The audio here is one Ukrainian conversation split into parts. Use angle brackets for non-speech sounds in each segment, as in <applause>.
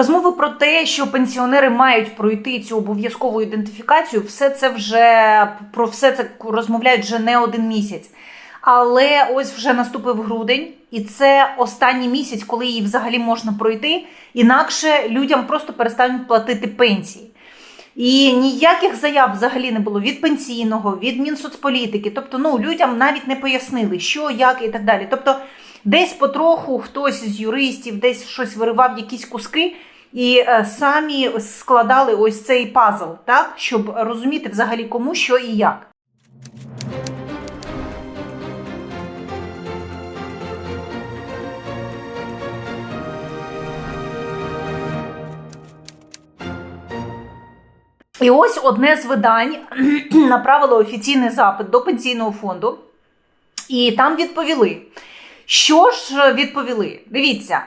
Розмови про те, що пенсіонери мають пройти цю обов'язкову ідентифікацію, все це вже про все це розмовляють вже не один місяць. Але ось вже наступив грудень, і це останній місяць, коли її взагалі можна пройти. Інакше людям просто перестануть платити пенсії. І ніяких заяв взагалі не було від пенсійного, від Мінсоцполітики. Тобто, ну людям навіть не пояснили, що, як і так далі. Тобто, десь потроху хтось з юристів, десь щось виривав якісь куски. І е, самі складали ось цей пазл, так щоб розуміти взагалі кому що і як. І ось одне з видань <clears throat> направило офіційний запит до пенсійного фонду, і там відповіли. Що ж відповіли? Дивіться, е,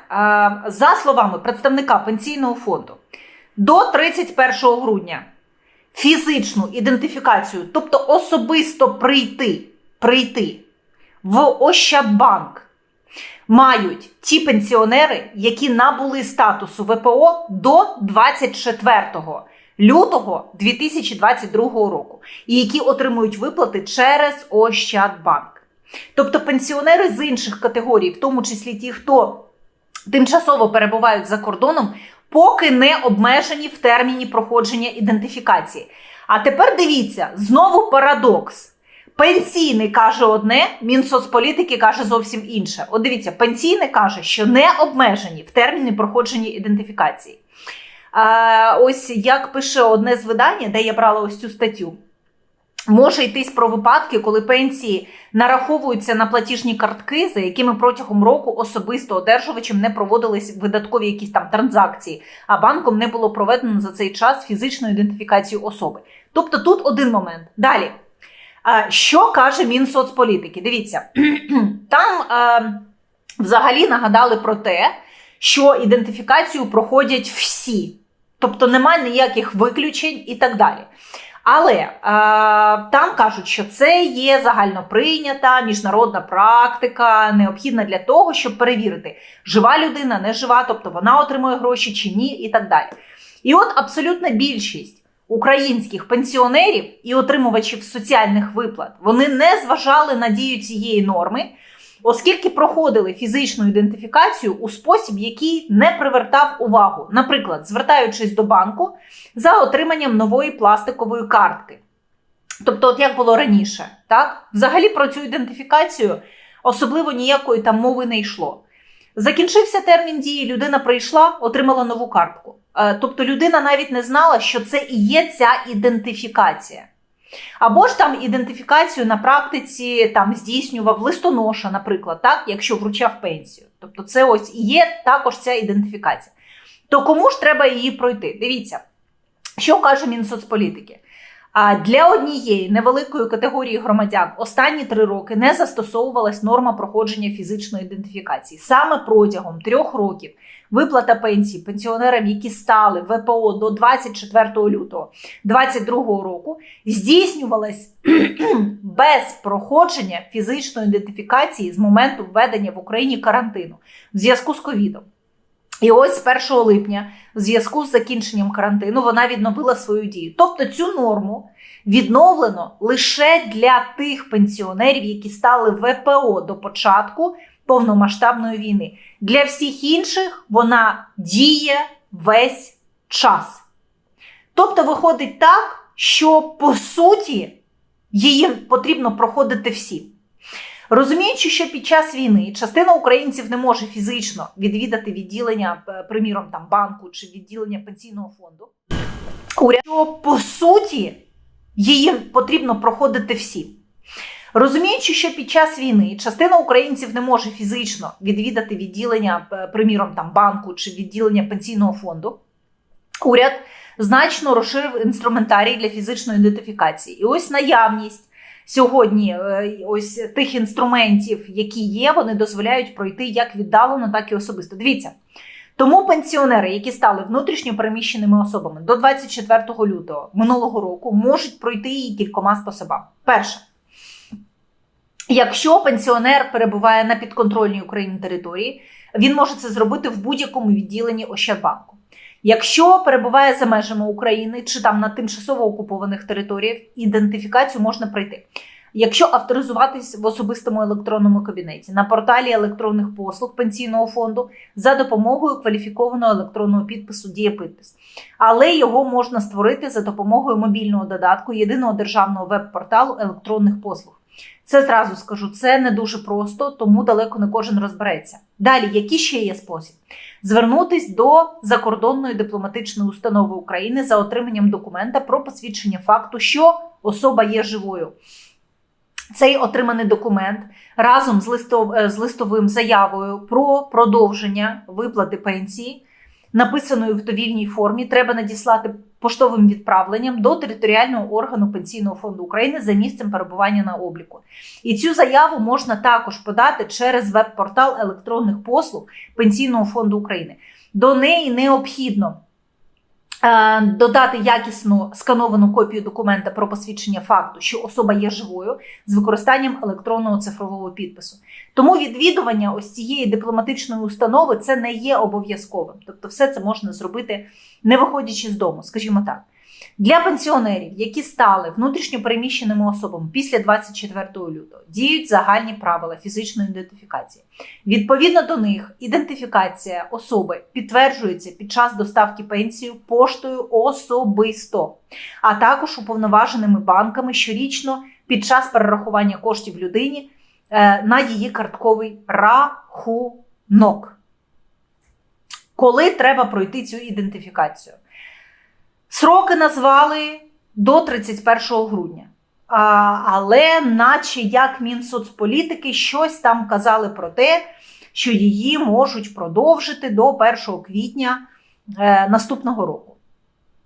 за словами представника пенсійного фонду, до 31 грудня фізичну ідентифікацію, тобто особисто прийти, прийти в Ощадбанк, мають ті пенсіонери, які набули статусу ВПО до 24 лютого 2022 року, і які отримують виплати через Ощадбанк. Тобто пенсіонери з інших категорій, в тому числі ті, хто тимчасово перебувають за кордоном, поки не обмежені в терміні проходження ідентифікації. А тепер дивіться, знову парадокс. Пенсійний каже одне, Мінсоцполітики каже зовсім інше. От дивіться, пенсійний каже, що не обмежені в терміні проходження ідентифікації. А, ось як пише одне з видань, де я брала ось цю статтю. Може йтись про випадки, коли пенсії нараховуються на платіжні картки, за якими протягом року особисто одержувачем не проводились видаткові якісь там транзакції, а банком не було проведено за цей час фізичну ідентифікацію особи. Тобто тут один момент. Далі. Що каже Мінсоцполітики? Дивіться, <clears throat> там взагалі нагадали про те, що ідентифікацію проходять всі, тобто немає ніяких виключень і так далі. Але е, там кажуть, що це є загальноприйнята міжнародна практика, необхідна для того, щоб перевірити, жива людина, не жива, тобто вона отримує гроші чи ні, і так далі. І от абсолютна більшість українських пенсіонерів і отримувачів соціальних виплат вони не зважали на дію цієї норми. Оскільки проходили фізичну ідентифікацію у спосіб, який не привертав увагу, наприклад, звертаючись до банку за отриманням нової пластикової картки. Тобто, от як було раніше, так? Взагалі про цю ідентифікацію особливо ніякої там мови не йшло. Закінчився термін дії, людина прийшла, отримала нову картку. Е, Тобто людина навіть не знала, що це і є ця ідентифікація. Або ж там ідентифікацію на практиці там здійснював листоноша, наприклад, так, якщо вручав пенсію. Тобто, це ось і є також ця ідентифікація. То кому ж треба її пройти? Дивіться, що каже Мінсоцполітики. А для однієї невеликої категорії громадян останні три роки не застосовувалась норма проходження фізичної ідентифікації. Саме протягом трьох років виплата пенсії пенсіонерам, які стали ВПО до 24 лютого 2022 року, здійснювалась <clears throat> без проходження фізичної ідентифікації з моменту введення в Україні карантину в зв'язку з ковідом. І ось з 1 липня, в зв'язку з закінченням карантину, вона відновила свою дію. Тобто цю норму відновлено лише для тих пенсіонерів, які стали ВПО до початку повномасштабної війни. Для всіх інших вона діє весь час. Тобто, виходить так, що по суті її потрібно проходити всім. Розуміючи, що під час війни частина українців не може фізично відвідати відділення, е, приміром, там банку чи відділення пенсійного фонду, що по суті її потрібно проходити всім. Розуміючи, що під час війни частина українців не може фізично відвідати відділення, е, приміром, там банку чи відділення пенсійного фонду, уряд значно розширив інструментарій для фізичної ідентифікації. І ось наявність сьогодні е, ось тих інструментів, які є, вони дозволяють пройти як віддалено, так і особисто. Дивіться. Тому пенсіонери, які стали внутрішньо переміщеними особами до 24 лютого минулого року, можуть пройти її кількома способами. Перше, якщо пенсіонер перебуває на підконтрольній Україні території, він може це зробити в будь-якому відділенні Ощадбанку. Якщо перебуває за межами України чи там на тимчасово окупованих територіях, ідентифікацію можна пройти. Якщо авторизуватись в особистому електронному кабінеті на порталі електронних послуг пенсійного фонду за допомогою кваліфікованого електронного підпису Дієпідпис, але його можна створити за допомогою мобільного додатку єдиного державного веб-порталу електронних послуг. Це зразу скажу, це не дуже просто, тому далеко не кожен розбереться. Далі, який ще є спосіб? Звернутись до закордонної дипломатичної установи України за отриманням документа про посвідчення факту, що особа є живою. Цей отриманий документ разом з, е, листовим заявою про продовження виплати пенсії, написаною в довільній формі, треба надіслати поштовим відправленням до територіального органу Пенсійного фонду України за місцем перебування на обліку. І цю заяву можна також подати через веб-портал електронних послуг Пенсійного фонду України. До неї необхідно додати якісну скановану копію документа про посвідчення факту, що особа є живою з використанням електронного цифрового підпису. Тому відвідування ось цієї дипломатичної установи це не є обов'язковим. Тобто, все це можна зробити не виходячи з дому, скажімо так. Для пенсіонерів, які стали внутрішньо переміщеними особами після 24 лютого, діють загальні правила фізичної ідентифікації. Відповідно до них, ідентифікація особи підтверджується під час доставки пенсії поштою особисто, а також уповноваженими банками щорічно під час перерахування коштів людині е, на її картковий рахунок. Коли треба пройти цю ідентифікацію? Сроки назвали до 31 грудня. А, але, наче як Мінсоцполітики, щось там казали про те, що її можуть продовжити до 1 квітня е, наступного року.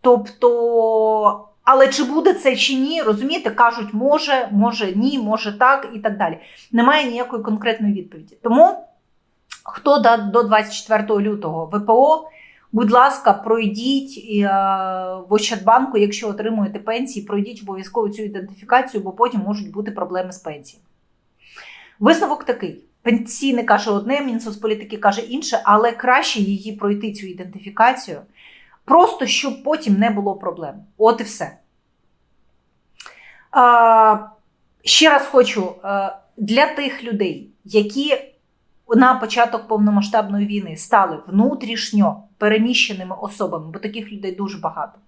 Тобто, але чи буде це чи ні, розумієте, кажуть, може, може ні, може так і так далі. Немає ніякої конкретної відповіді. Тому, хто до- до 24 лютого ВПО, Будь ласка, пройдіть е, в Ощадбанку, якщо отримуєте пенсії, пройдіть обов'язково цю ідентифікацію, бо потім можуть бути проблеми з пенсією. Висновок такий: пенсійний каже одне, Мінсоцполітики каже інше, але краще її пройти цю ідентифікацію, просто щоб потім не було проблем. От і все. А, ще раз хочу е, для тих людей, які на початок повномасштабної війни стали внутрішньо переміщеними особами, бо таких людей дуже багато.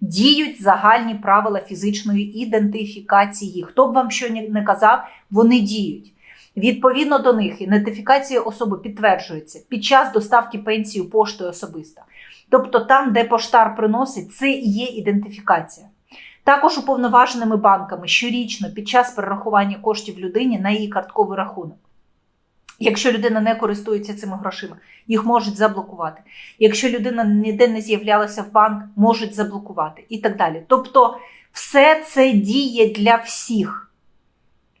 Діють загальні правила фізичної ідентифікації. Хто б вам що не казав, вони діють. Відповідно до них, ідентифікація особи підтверджується під час доставки пенсії поштою особисто. Тобто там, де поштар приносить, це і є ідентифікація. Також уповноваженими банками щорічно під час перерахування коштів людині на її картковий рахунок. Якщо людина не користується цими грошима, їх можуть заблокувати. Якщо людина ніде не з'являлася в банк, можуть заблокувати і так далі. Тобто, все це діє для всіх.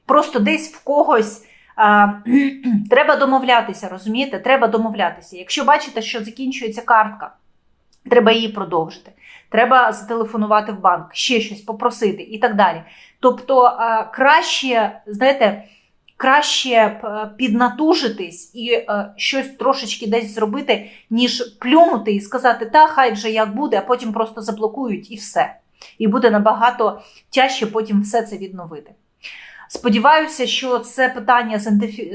Просто десь в когось а, <clears throat> треба домовлятися, розумієте? Треба домовлятися. Якщо бачите, що закінчується картка, треба її продовжити. Треба зателефонувати в банк, ще щось попросити і так далі. Тобто, а, краще, знаєте, краще е, піднатужитись і е, щось трошечки десь зробити, ніж плюнути і сказати, та хай вже як буде, а потім просто заблокують і все. І буде набагато тяжче потім все це відновити. Сподіваюся, що це питання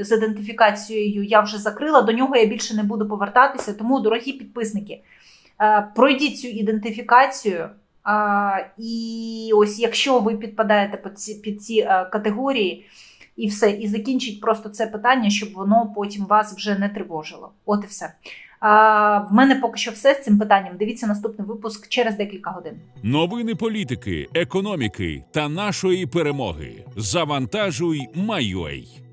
з ідентифікацією я вже закрила. До нього я більше не буду повертатися. Тому, дорогі підписники, е, пройдіть цю ідентифікацію. І ось якщо ви підпадаєте під ці, категорії, і все, і закінчить просто це питання, щоб воно потім вас вже не тривожило. От і все. А, в мене поки що все з цим питанням. Дивіться наступний випуск через декілька годин. Новини політики, економіки та нашої перемоги. Завантажуй, майой.